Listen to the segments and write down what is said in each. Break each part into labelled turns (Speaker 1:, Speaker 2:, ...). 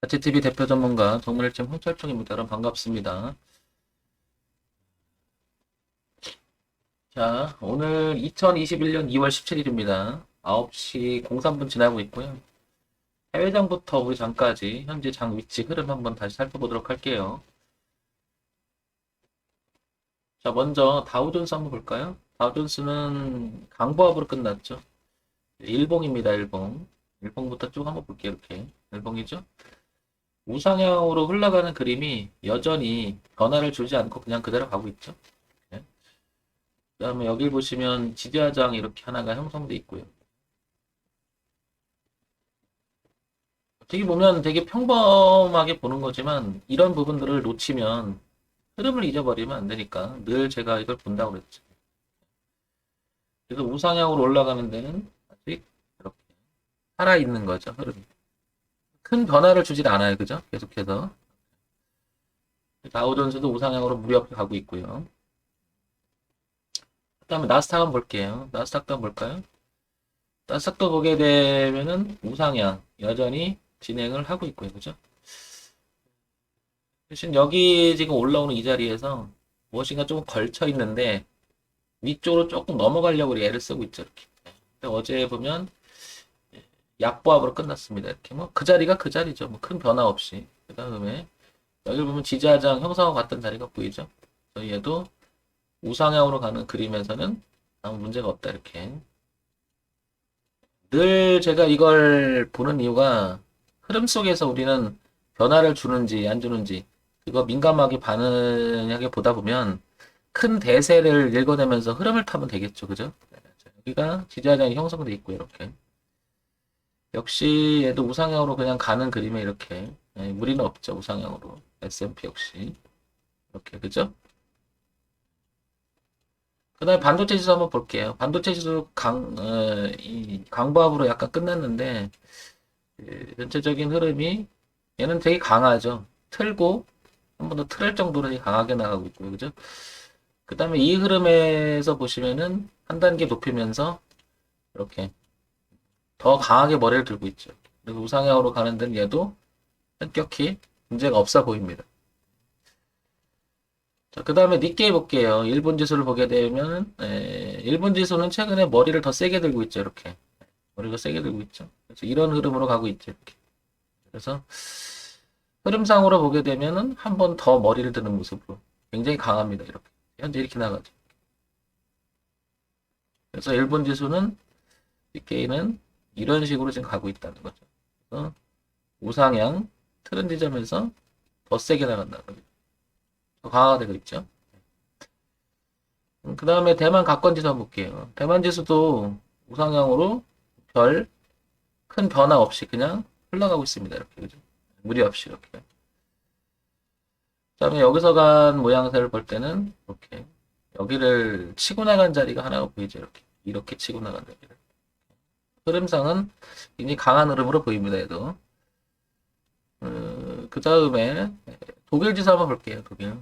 Speaker 1: 가치TV 대표 전문가 정문일팀 홍철중입니다. 여러분 반갑습니다. 자, 오늘 2021년 2월 17일입니다. 9시 03분 지나고 있고요. 해외장부터 우리 장까지 현재 장 위치 흐름 한번 다시 살펴보도록 할게요. 자, 먼저 다우존스 한번 볼까요? 다우존스는 강보합으로 끝났죠. 일봉입니다, 일봉. 일봉부터 쭉 한번 볼게요, 이렇게. 일봉이죠? 우상향으로 흘러가는 그림이 여전히 변화를 주지 않고 그냥 그대로 가고 있죠. 그 다음에 여기 보시면 지지하장 이렇게 하나가 형성돼 있고요. 어떻게 보면 되게 평범하게 보는 거지만 이런 부분들을 놓치면 흐름을 잊어버리면 안 되니까 늘 제가 이걸 본다고 그랬죠. 그래서 우상향으로 올라가는 데는 아직 이렇게 살아있는 거죠, 흐름이. 큰 변화를 주질 않아요. 그죠? 계속해서. 다우존스도 우상향으로 무리없게 가고 있고요. 그 다음에 나스닥 한번 볼게요. 나스닥도 한번 볼까요? 나스닥도 보게 되면은 우상향 여전히 진행을 하고 있고요. 그죠? 대신 여기 지금 올라오는 이 자리에서 무엇인가 조금 걸쳐 있는데 위쪽으로 조금 넘어가려고 애를 쓰고 있죠. 이렇게. 근데 어제 보면 약보합으로 끝났습니다. 이렇게 뭐 그 자리가 그 자리죠. 뭐 큰 변화 없이. 그 다음에 여기 보면 지지하장 형성하고 같던 자리가 보이죠. 그래서 얘도 우상향으로 가는 그림에서는 아무 문제가 없다 이렇게. 늘 제가 이걸 보는 이유가 흐름 속에서 우리는 변화를 주는지 안 주는지 그거 민감하게 반응하게 보다 보면 큰 대세를 읽어내면서 흐름을 타면 되겠죠. 그죠? 자, 여기가 지지하장이 형성돼 있고 이렇게. 역시 얘도 우상향으로 그냥 가는 그림에 이렇게 예, 무리는 없죠 우상향으로. S&P 역시. 이렇게 그죠? 그 다음에 반도체 지수 한번 볼게요. 반도체 지수 강, 어, 이 강보합으로 약간 끝났는데 예, 전체적인 흐름이 얘는 되게 강하죠. 틀고 한 번 더 틀을 정도로 강하게 나가고 있고요. 그죠? 그 다음에 이 흐름에서 보시면은 한 단계 높이면서 이렇게 더 강하게 머리를 들고 있죠. 그리고 우상향으로 가는 데는 얘도 현격히 문제가 없어 보입니다. 자, 그 다음에 니케이 볼게요. 일본 지수를 보게 되면, 에, 일본 지수는 최근에 머리를 더 세게 들고 있죠. 이렇게. 머리를 세게 들고 있죠. 그래서 이런 흐름으로 가고 있죠. 이렇게. 그래서 흐름상으로 보게 되면은 한 번 더 머리를 드는 모습으로 굉장히 강합니다. 이렇게. 현재 이렇게 나가죠. 그래서 일본 지수는 니케이는 이런 식으로 지금 가고 있다는 거죠. 그래서 우상향 트렌드 점에서 더 세게 나간다는 거죠. 더 강화가 되고 있죠. 그 다음에 대만 가권 지수 한번 볼게요. 대만 지수도 우상향으로 별 큰 변화 없이 그냥 흘러가고 있습니다. 이렇게 그죠? 무리 없이 이렇게. 그 다음에 여기서 간 모양새를 볼 때는 이렇게 여기를 치고 나간 자리가 하나가 보이죠. 이렇게 이렇게 치고 나간 자리를. 흐름상은 굉장히 강한 흐름으로 보입니다. 얘도. 어, 그 다음에 독일 지수 한번 볼게요. 독일.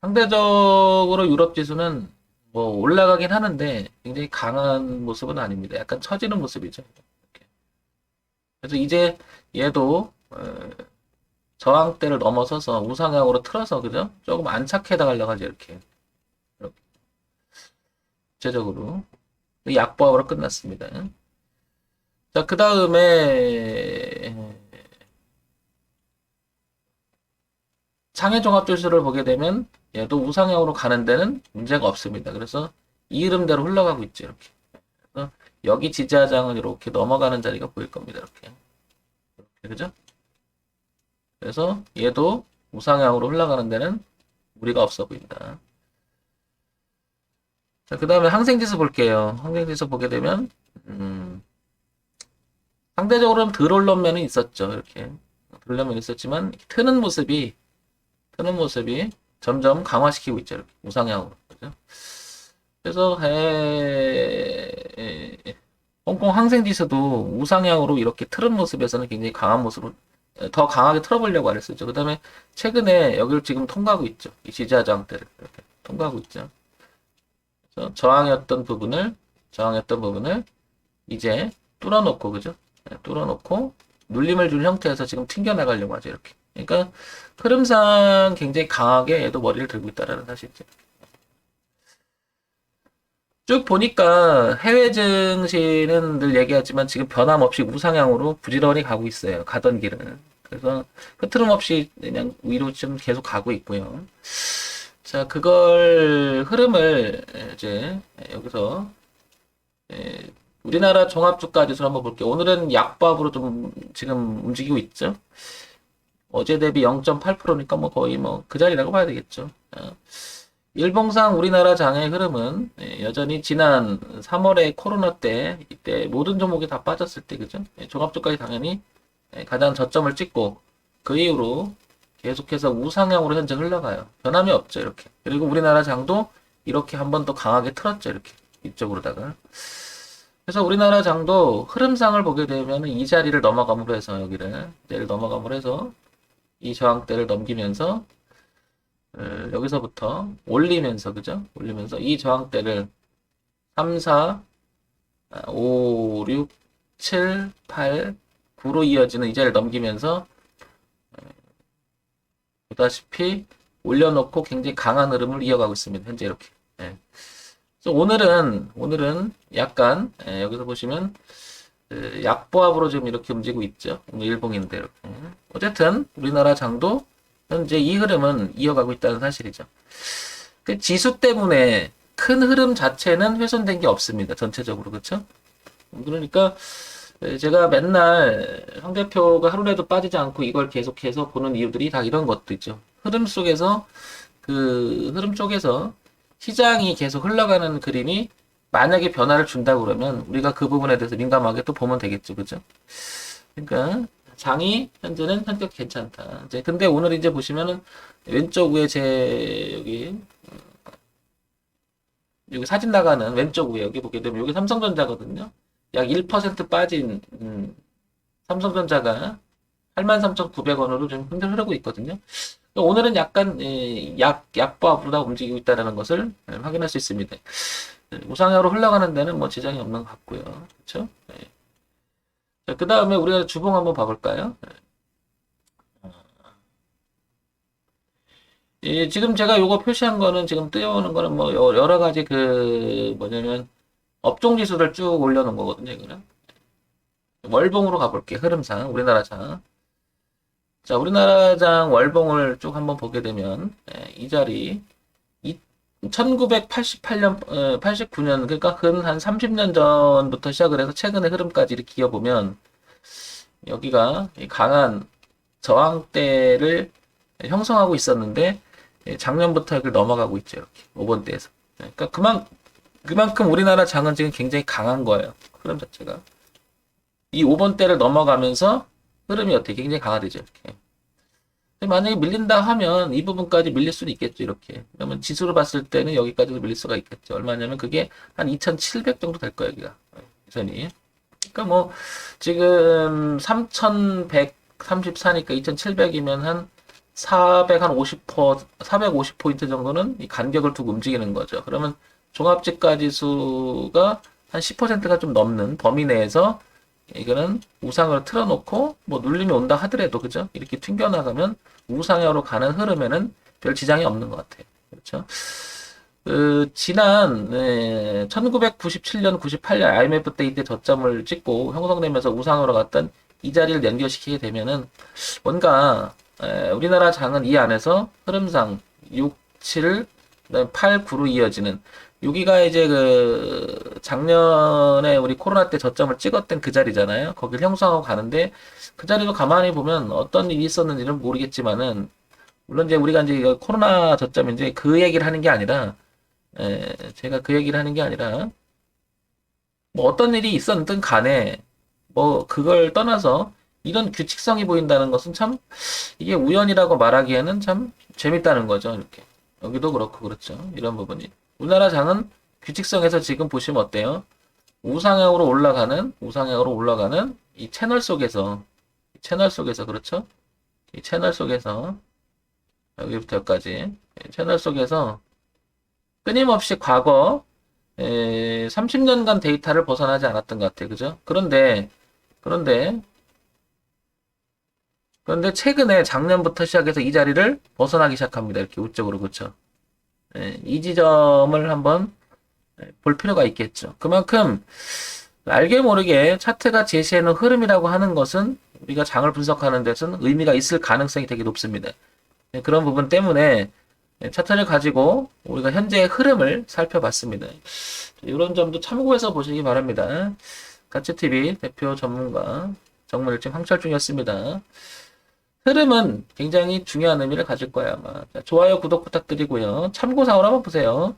Speaker 1: 상대적으로 유럽 지수는 뭐 올라가긴 하는데 굉장히 강한 모습은 아닙니다. 약간 처지는 모습이죠. 그래서 이제 얘도 어, 저항대를 넘어서서 우상향으로 틀어서 그죠? 조금 안착해 나가려고. 이렇게. 이렇게. 구체적으로 약보합으로 끝났습니다. 자, 그 다음에 상해 종합 지수를 보게 되면 얘도 우상향으로 가는 데는 문제가 없습니다. 그래서 이 흐름대로 흘러가고 있죠. 이렇게. 여기 지지하장은 이렇게 넘어가는 자리가 보일 겁니다. 이렇게. 이렇게 그죠? 그래서 얘도 우상향으로 흘러가는 데는 무리가 없어 보인다. 자, 그 다음에 항생지수 볼게요. 항생지수 보게 되면 음, 상대적으로는 덜 올라온 면은 있었죠. 이렇게. 덜 올라온 면이 있었지만, 트는 모습이, 트는 모습이 점점 강화시키고 있죠. 이렇게. 우상향으로. 그죠? 그래서, 에, 에, 에, 홍콩 항생지수도 우상향으로 이렇게 틀은 모습에서는 굉장히 강한 모습으로, 더 강하게 틀어보려고 했었죠. 그 다음에 최근에 여기를 지금 통과하고 있죠. 이 지지하장대를 이렇게 통과하고 있죠. 저항이었던 부분을, 저항했던 부분을 이제 뚫어놓고, 그죠? 뚫어놓고 눌림을 준 형태에서 지금 튕겨나가려고 하죠, 이렇게. 그러니까 흐름상 굉장히 강하게 얘도 머리를 들고 있다라는 사실이죠. 쭉 보니까 해외 증시는 늘 얘기하지만 지금 변함없이 우상향으로 부지런히 가고 있어요. 가던 길은. 그래서 흐트름 없이 그냥 위로 좀 계속 가고 있고요. 자, 그걸 흐름을 이제 여기서 예, 우리나라 종합주가지수 한번 볼게요. 오늘은 약밥으로 좀 지금 움직이고 있죠. 어제 대비 0.8%니까 뭐 거의 뭐 그 자리라고 봐야 되겠죠. 어. 일봉상 우리나라 장의 흐름은 예, 여전히 지난 3월에 코로나 때 이때 모든 종목이 다 빠졌을 때 그죠? 예, 종합주가에 당연히 예, 가장 저점을 찍고 그 이후로 계속해서 우상향으로 현재 흘러가요. 변함이 없죠 이렇게. 그리고 우리나라 장도 이렇게 한 번 더 강하게 틀었죠 이렇게 이쪽으로다가. 그래서 우리나라 장도 흐름상을 보게 되면 이 자리를 넘어감으로 해서 여기를 내를 넘어감으로 해서 이 저항대를 넘기면서 어, 여기서부터 올리면서 그죠? 올리면서 이 저항대를 3, 4, 5, 6, 7, 8, 9로 이어지는 이 자리를 넘기면서 어, 보다시피 올려놓고 굉장히 강한 흐름을 이어가고 있습니다. 현재 이렇게. 예. 오늘은 오늘은 약간 예, 여기서 보시면 그 약보합으로 지금 이렇게 움직이고 있죠. 오늘 일봉인데 이렇게. 어쨌든 우리나라 장도 현재 이 흐름은 이어가고 있다는 사실이죠. 그 지수 때문에 큰 흐름 자체는 훼손된 게 없습니다. 전체적으로 그렇죠? 그러니까 제가 맨날 황 대표가 하루라도 빠지지 않고 이걸 계속해서 보는 이유들이 다 이런 것도 있죠. 흐름 속에서 그 흐름 쪽에서 시장이 계속 흘러가는 그림이 만약에 변화를 준다 그러면 우리가 그 부분에 대해서 민감하게 또 보면 되겠죠. 그죠? 그러니까 장이 현재는 성격 괜찮다. 이제 근데 오늘 이제 보시면은 왼쪽 위에 제 여기 어, 여기 사진 나가는 왼쪽 위에 여기 보게 되면 여기 삼성전자거든요. 약 1% 빠진 음, 삼성전자가 83,900원으로 좀 흔들 흐르고 있거든요. 오늘은 약간 예, 약 약보합으로 움직이고 있다는 것을 예, 확인할 수 있습니다. 예, 우상향으로 흘러가는 데는 뭐 지장이 없는 것 같고요. 그렇죠? 자, 그 다음에 우리가 주봉 한번 봐볼까요? 예, 지금 제가 요거 표시한 거는 지금 띄워오는 거는 뭐 여러 가지 그 뭐냐면 업종 지수를 쭉 올려놓은 거거든요. 이거는 월봉으로 가볼게요. 흐름상 우리나라 장. 자, 우리나라 장 월봉을 쭉 한번 보게 되면 예, 이 자리 1988년, 89년, 그러니까 근 한 30년 전부터 시작을 해서 최근의 흐름까지 이렇게 이어보면 여기가 강한 저항대를 형성하고 있었는데 작년부터 이걸 넘어가고 있죠. 이렇게 5번대에서. 그러니까 그만, 그만큼 우리나라 장은 지금 굉장히 강한 거예요. 흐름 자체가. 이 5번대를 넘어가면서 흐름이 어떻게 굉장히 강화되죠. 이렇게. 만약에 밀린다 하면 이 부분까지 밀릴 수는 있겠죠, 이렇게. 그러면 지수로 봤을 때는 여기까지도 밀릴 수가 있겠죠. 얼마냐면 그게 한 2,700 정도 될 거예요, 여기가. 이 선이. 그러니까 뭐, 지금 3,134니까 2,700이면 한 400, 한 50%, 450포인트 정도는 이 간격을 두고 움직이는 거죠. 그러면 종합지가 지수가 한 10%가 좀 넘는 범위 내에서 이거는 우상을 틀어놓고 뭐 눌림이 온다 하더라도 그죠? 이렇게 튕겨나가면 우상향으로 가는 흐름에는 별 지장이 없는 것 같아요. 그렇죠? 그 지난 네, 1997년, 98년 IMF 때 이때 저점을 찍고 형성되면서 우상으로 갔던 이 자리를 연결시키게 되면은 뭔가 에, 우리나라 장은 이 안에서 흐름상 6, 7, 8, 9로 이어지는 여기가 이제 그 작년에 우리 코로나 때 저점을 찍었던 그 자리잖아요. 거길 형성하고 가는데 그 자리도 가만히 보면 어떤 일이 있었는지는 모르겠지만은 물론 이제 우리가 이제 코로나 저점 이제 그 얘기를 하는 게 아니라 에, 제가 그 얘기를 하는 게 아니라 뭐 어떤 일이 있었든 간에 뭐 그걸 떠나서 이런 규칙성이 보인다는 것은 참 이게 우연이라고 말하기에는 참 재밌다는 거죠. 이렇게 여기도 그렇고 그렇죠. 이런 부분이. 우리나라 장은 규칙성에서 지금 보시면 어때요? 우상향으로 올라가는 우상향으로 올라가는 이 채널 속에서 이 채널 속에서 그렇죠? 이 채널 속에서 여기부터 여기까지 채널 속에서 끊임없이 과거 30년간 데이터를 벗어나지 않았던 것 같아요. 그죠? 그런데 그런데 그런데 최근에 작년부터 시작해서 이 자리를 벗어나기 시작합니다. 이렇게 우측으로 그렇죠. 예, 이 지점을 한번 예, 볼 필요가 있겠죠. 그만큼 알게 모르게 차트가 제시하는 흐름이라고 하는 것은 우리가 장을 분석하는 데서는 의미가 있을 가능성이 되게 높습니다. 예, 그런 부분 때문에 예, 차트를 가지고 우리가 현재의 흐름을 살펴봤습니다. 이런 점도 참고해서 보시기 바랍니다. 가츠TV 대표 전문가 정문일tim 황철 중이었습니다. 흐름은 굉장히 중요한 의미를 가질 거예요, 아마. 자, 좋아요, 구독 부탁드리고요. 참고사항을 한번 보세요.